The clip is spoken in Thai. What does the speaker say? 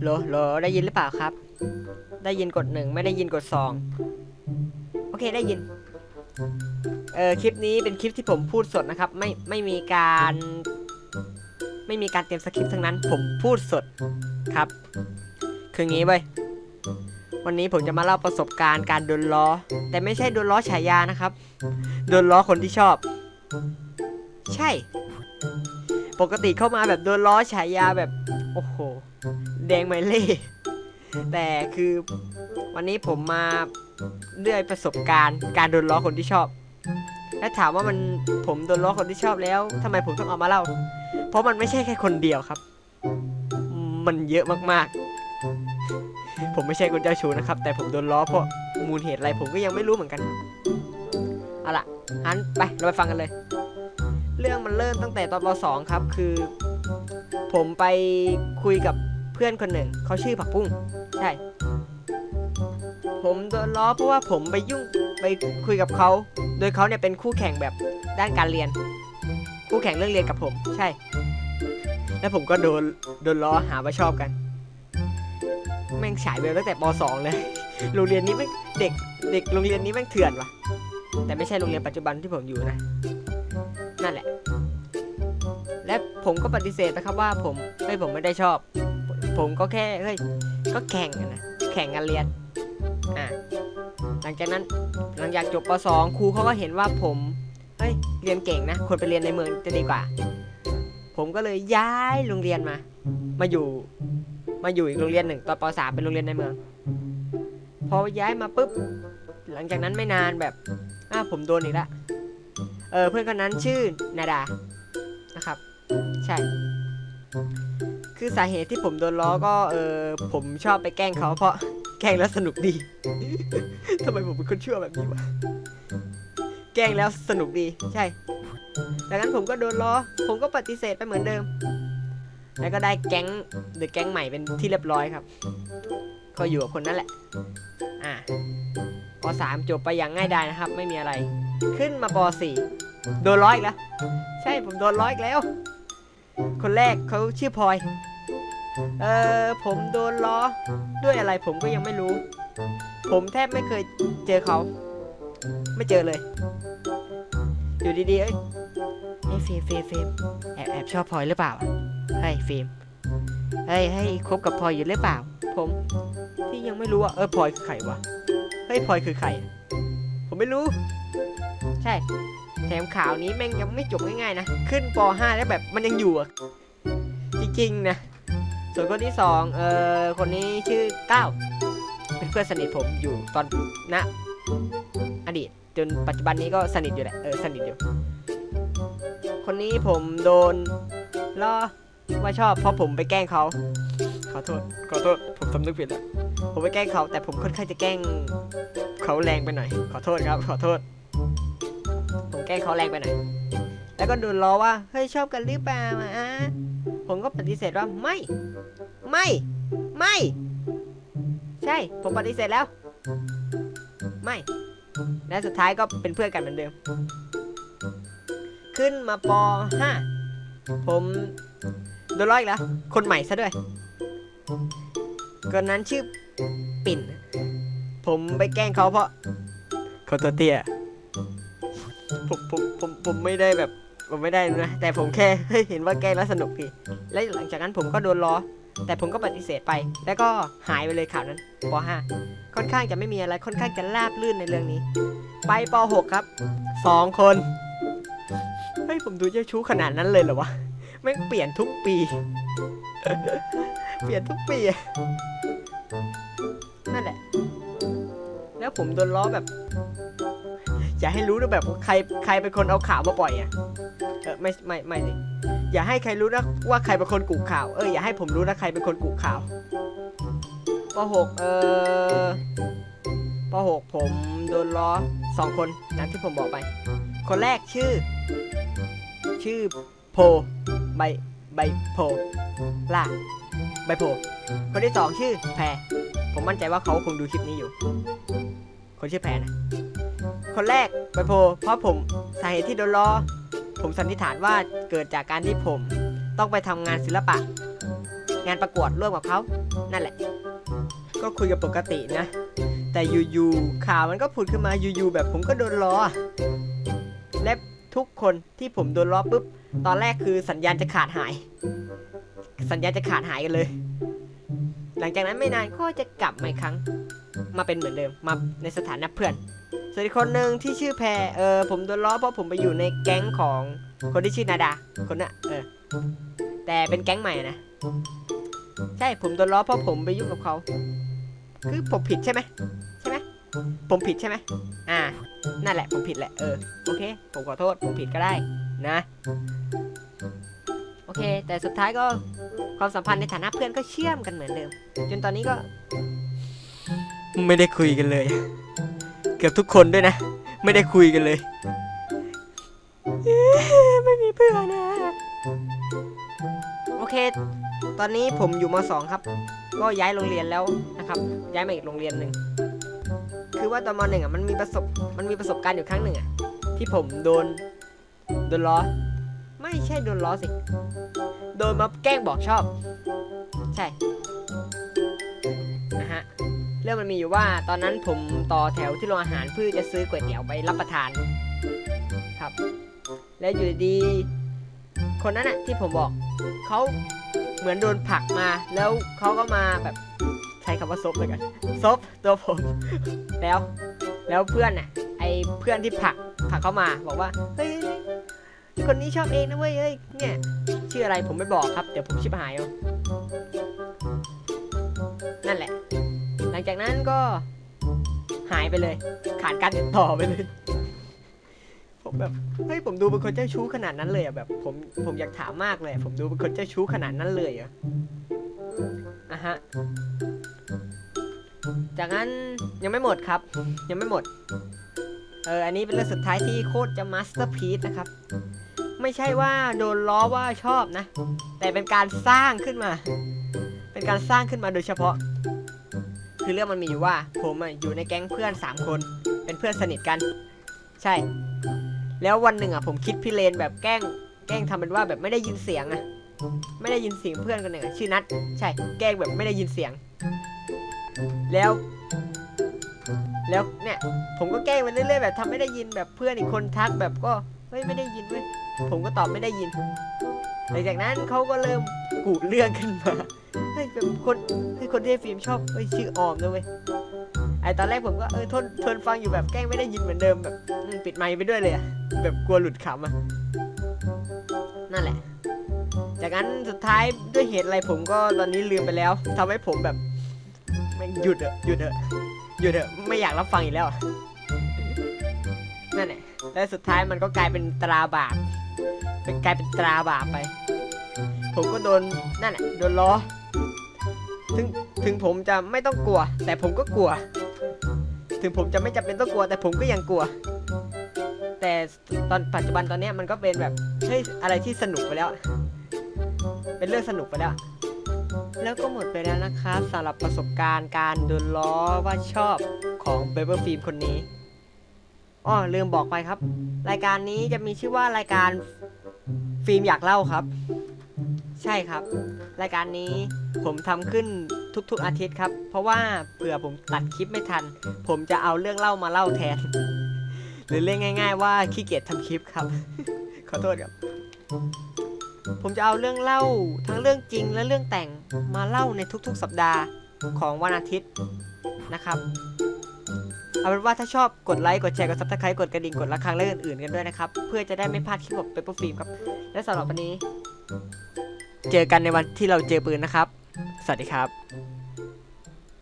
โหลโหลได้ยินหรือเปล่าครับ ได้ยินกดหนึ่งไม่ได้ยินกดสองโอเคได้ยิน เออคลิปนี้เป็นคลิปที่ผมพูดสดนะครับ ไม่ไม่มีการ ไม่มีการเตรียมสคริปต์ทั้งนั้น ผมพูดสดครับ คืองี้เว้ยวันนี้ผมจะมาเล่าประสบการณ์การโดนล้อ แต่ไม่ใช่โดนล้อฉายานะครับ โดนล้อคนที่ชอบ ใช่ ปกติเข้ามาแบบโดนล้อฉายาแบบ โอ้โห แดงไมเล่แต่คือวันนี้ผมมาด้วยประสบการณ์การโดนล้อคนที่ชอบ และถามว่ามันผมโดนล้อคนที่ชอบแล้วทำไมผมต้องเอามาเล่า เพราะมันไม่ใช่แค่คนเดียวครับ มันเยอะมากๆ ผมไม่ใช่คนเจ้าชู้นะครับ แต่ผมโดนล้อเพราะมูลเหตุอะไรผมก็ยังไม่รู้เหมือนกัน เอาล่ะฮันไปเราไปฟังกันเลย เรื่องมันเริ่มตั้งแต่ตอนป .2 ครับ คือ ผมไปคุยกับเพื่อนคนหนึ่ง เขาชื่อผักปุ้งใช่ผมโดนล้อเพราะว่าผมไปยุ่งไปคุยกับเขา โดยเขาเนี่ยเป็นคู่แข่งแบบด้านการเรียน คู่แข่งเรื่องเรียนกับผม ใช่ แล้วผมก็โดนโดนล้อหาว่าชอบกัน แม่งฉายไปตั้งแต่ป .2 เลย โรงเรียนนี้แม่งเด็กเด็กโรงเรียนนี้แม่งเถื่อนว่ะ แต่ไม่ใช่โรงเรียนปัจจุบันที่ผมอยู่นะ และผมก็ปฏิเสธนะครับว่าผมไม่ผมไม่ได้ชอบ ผมก็แค่เฮ้ยก็แข่งกันนะแข่งกันเรียนอ่าหลังจากนั้นหลังจากจบป .2 ครูเขาก็เห็นว่าผมเฮ้ยเรียนเก่งนะควรไปเรียนในเมืองจะดีกว่า ผมก็เลยย้ายโรงเรียนมา มาอยู่มาอยู่อีกโรงเรียนหนึ่งตอนป .3 เป็นโรงเรียนในเมือง พอย้ายมาปุ๊บหลังจากนั้นไม่นานแบบอ้าวผมโดนอีกล้วเออเพื่อนคนนั้นชื่อนาดา ใช่ คือสาเหตุที่ผมโดนล้อก็เออผมชอบไปแกล้งเขาเพราะแกล้งแล้วสนุกดี ทำไมผมเป็นคนชั่วแบบนี้วะ แกล้งแล้วสนุกดีใช่ ดังนั้นผมก็โดนล้อ ผมก็ปฏิเสธไปเหมือนเดิม แล้วก็ได้แก๊งเดอะแก๊งใหม่เป็นที่เรียบร้อยครับ ก็อยู่กับคนนั้นแหละ อ่าปสามจบไปอย่างง่ายดายนะครับ ไม่มีอะไร ขึ้นมาปสี่โดนล้ออีกแล้ว ใช่ผมโดนล้ออีกแล้ว คนแรกเขาชื่อพลอย เออผมโดนล้อด้วยอะไรผมก็ยังไม่รู้ ผมแทบไม่เคยเจอเขา ไม่เจอเลย อยู่ดีๆเอ้ยเฮ้ยเฟรมเฟมเฟรมแอบแอบชอบพลอยหรือเปล่าเฮ้ยเฟรมเฮ้ยให้คบกับพลอยอยู่หรือเปล่า ผมที่ยังไม่รู้อะเออพลอยคือใครวะเฮ้ยพลอยคือใครอะผมไม่รู้ ใช่ แถมข่าวนี้แม่งยังไม่จบง่ายๆนะ ขึ้นป .5 แล้วแบบมันยังอยู่อะจริงๆนะ ส่วนคนที่สองเอ่อคนนี้ชื่อก้าวเป็นเพื่อนสนิทผมอยู่ตอนณอดีตจนปัจจุบันนี้ก็สนิทอยู่แหละ เออสนิทอยู่ คนนี้ผมโดนล้อว่าชอบเพราะผมไปแกล้งเขา ขอโทษ ขอโทษ ผมสำนึกผิดแล้ว ผมไปแกล้งเขา แต่ผมค่อนข้างจะแกล้งเขาแรงไปหน่อย ขอโทษครับ ขอโทษ แกล้งเขาแรงไปหน่อยแล้วก็ดนล้อว่าเฮ้ยชอบกันหรือเปล่าอะผมก็ปฏิเสธว่าไม่ ไม่ ไม่ ใช่ ผมปฏิเสธแล้ว ไม่และสุดท้ายก็เป็นเพื่อนกันเหมือนเดิม ขึ้นมาป .5 ผมโดนล้ออีกแล้ว คนใหม่ซะด้วยคนนั้นชื่อปิ่น ผมไปแกล้งเขาเพราะเขาตัวเตี้ย ผมผมผมผมไม่ได้แบบผมไม่ได้นะแต่ผมแค่เห็นว่าแกล้งแล้วสนุกดีและหลังจากนั้นผมก็โดนล้อ แต่ผมก็ปฏิเสธไป แล้วก็หายไปเลยข่าวนั้นป .5 ค่อนข้างจะไม่มีอะไรค่อนข้างจะราบลื่นในเรื่องนี้ ไปป .6 ครับสองคนเฮ้ยผมดูเจ้าชู้ขนาดนั้นเลยเหรอวะแม่งเปลี่ยนทุกปี เปลี่ยนทุกปีนั่นแหละ แล้วผมโดนล้อแบบ อย่าให้รู้นะแบบใครใครเป็นคนเอาข่าวมาปล่อยอะเออไม่ไม่ไม่สิอย่าให้ใครรู้นะว่าใครเป็นคนกุข่าวเอออย่าให้ผมรู้นะใครเป็นคนกุข่าวป .6 เออป .6 ผมโดนล้อสองคนนันที่ผมบอกไป คนแรกชื่อ ชื่อโพใบใบโพล่าใบโพคนที่สองชื่อแพรผมมั่นใจว่าเขาคงดูคลิปนี้อยู่ คนชื่อแพรนะ คนแรกไปโพเพราะผมสาเหตุที่โดนล้อ ผมสันนิษฐานว่าเกิดจากการที่ผม ต้องไปทำงานศิลปะ งานประกวดร่วมกับเขานั่นแหละ ก็คุยกันปกตินะ แต่อยู่ๆข่าวมันก็ผุดขึ้นมาอยู่ๆแบบผมก็โดนล้ออะและทุกคนที่ผมโดนล้อปุ๊บตอนแรกคือสัญญาณจะขาดหาย สัญญาณจะขาดหายกันเลย หลังจากนั้นไม่นานก็จะกลับมาอีกครั้ง มาเป็นเหมือนเดิมมาในสถานะเพื่อน ส่วนอีกคนหนึ่งที่ชื่อแพรเออผมโดนล้อเพราะผมไปอยู่ในแก๊งของคนที่ชื่อนาดาคนน่ะเออแต่เป็นแก๊งใหม่นะใช่ผมโดนล้อเพราะผมไปยุ่งกับเขาคือผมผิดใช่ไหมใช่ไหมผมผิดใช่ไหมอ่า นั่นแหละผมผิดแหละเออโอเค ผมขอโทษผมผิดก็ได้นะ โอเค แต่สุดท้ายก็ความสัมพันธ์ในฐานะเพื่อนก็เชื่อมกันเหมือนเดิม จนตอนนี้ก็ ไม่ได้คุยกันเลย เกือบทุกคนด้วยนะ ไม่ได้คุยกันเลยไม่มีเพื่อนนะโอเค ตอนนี้ผมอยู่ม .2 ครับ ก็ย้ายโรงเรียนแล้วนะครับ ย้ายมาอีกโรงเรียนหนึ่งคือว่าตอนมหนึ่งอะมันมีประสบมันมีประสบการณ์อยู่ครั้งหนึ่งอะที่ผมโดนโดนล้อ ไม่ใช่โดนล้อสิ โดนมาแกล้งบอกชอบ ใช่ เรื่องมันมีอยู่ว่าตอนนั้นผมต่อแถวที่โรงอาหารเพื่อจะซื้อก๋วยเตี๋ยวไปรับประทานครับ แล้วอยู่ดี คนนั้นอะที่ผมบอกเขาเหมือนโดนผลักมา แล้วเขาก็มาแบบใช้คำว่าซบเลยกันซบตัวผมแล้ว แล้วเพื่อนน่ะไอเพื่อนที่ผลักผลักเข้ามาบอกว่าเฮ้ยคนนี้ชอบเองนะเว้ยเอ้ยเนี่ยชื่ออะไรผมไม่บอกครับเดี๋ยวผมชิบหายเอา ลังจากนั้นก็หายไปเลย ขาดการติดต่อไปเลย ผมแบบเฮ้ยผมดูเป็นคนเจ้าชู้ขนาดนั้นเลยอะแบบผมผมอยากถามมากเลย ผมดูเป็นคนเจ้าชู้ขนาดนั้นเลยอะอะฮะจากนั้นยังไม่หมดครับ ยังไม่หมดเอออันนี้เป็นเรื่องสุดท้ายที่โคตรจะมาสเตอร์พีซนะครับ ไม่ใช่ว่าโดนล้อว่าชอบนะ แต่เป็นการสร้างขึ้นมา เป็นการสร้างขึ้นมาโดยเฉพาะ คือเรื่องมันมีอยู่ว่า ผมอะอยู่ในแก๊งเพื่อน 3 คน เป็นเพื่อนสนิทกัน ใช่ แล้ววันหนึ่งอะผมคิดพี่เลนแบบแกล้ง แกล้งทำเป็นว่าแบบไม่ได้ยินเสียงอะ ไม่ได้ยินเสียงเพื่อนคนหนึ่งอะชื่อนัทใช่ แกล้งแบบไม่ได้ยินเสียง แล้ว แล้วเนี่ยผมก็แกล้งไปเรื่อยๆแบบทำไม่ได้ยินแบบเพื่อนอีกคนทักแบบก็เฮ้ยไม่ได้ยินเว้ยผมก็ตอบไม่ได้ยินหลังจากนั้นเขาก็เริ่มกุเรื่องขึ้นมา เฮ้ยแบบคนเฮ้ยคนที่ฟิล์มชอบเฮ้ยชื่อออมนะเว้ยไอตอนแรกผมก็เออทนทนฟังอยู่แบบแกล้งไม่ได้ยินเหมือนเดิมแบบปิดไมค์ไปด้วยเลยอะแบบกลัวหลุดขำอะนั่นแหละ จากนั้นสุดท้ายด้วยเหตุอะไรผมก็ตอนนี้ลืมไปแล้วทำให้ผมแบบม่หยุดเถอะหยุดเถอะหยุดเถอะไม่อยากรับฟังอีกแล้วนั่นแหละและสุดท้ายมันก็กลายเป็นตราบาปเป็นกลายเป็นตราบาปไป ผมก็โดนนั่นแหละโดนล้อ ถึงถึงผมจะไม่ต้องกลัว แต่ผมก็กลัว ถึงผมจะไม่จำเป็นต้องกลัว แต่ผมก็ยังกลัว แต่ตอนปัจจุบันตอนนี้มันก็เป็นแบบเฮ้ยอะไรที่สนุกไปแล้ว เป็นเรื่องสนุกไปแล้ว แล้วก็หมดไปแล้วนะครับสำหรับประสบการณ์การโดนล้อว่าชอบของเบเบอร์ฟิล์มคนนี้อ้อลืมบอกไปครับ รายการนี้จะมีชื่อว่ารายการฟิล์มอยากเล่าครับ ใช่ครับ รายการนี้ผมทำขึ้นทุกๆอาทิตย์ครับ เพราะว่าเผื่อผมตัดคลิปไม่ทัน ผมจะเอาเรื่องเล่ามาเล่าแทน หรือเรียกง่าย ๆ ว่าขี้เกียจทำคลิปครับ ขอโทษครับ ผมจะเอาเรื่องเล่าทั้งเรื่องจริงและเรื่องแต่งมาเล่าในทุกๆ สัปดาห์ของวันอาทิตย์นะครับเอาเป็นว่าถ้าชอบกดไลค์ กดแชร์ กดซับสไครต์กดกระดิ่ง กดระฆังและอื่นๆกันด้วยนะครับ เพื่อจะได้ไม่พลาดคลิปของเปเปอร์ฟิล์มครับ และสำหรับวันนี้ เจอกันในวันที่เราเจอปืนนะครับ สวัสดีครับ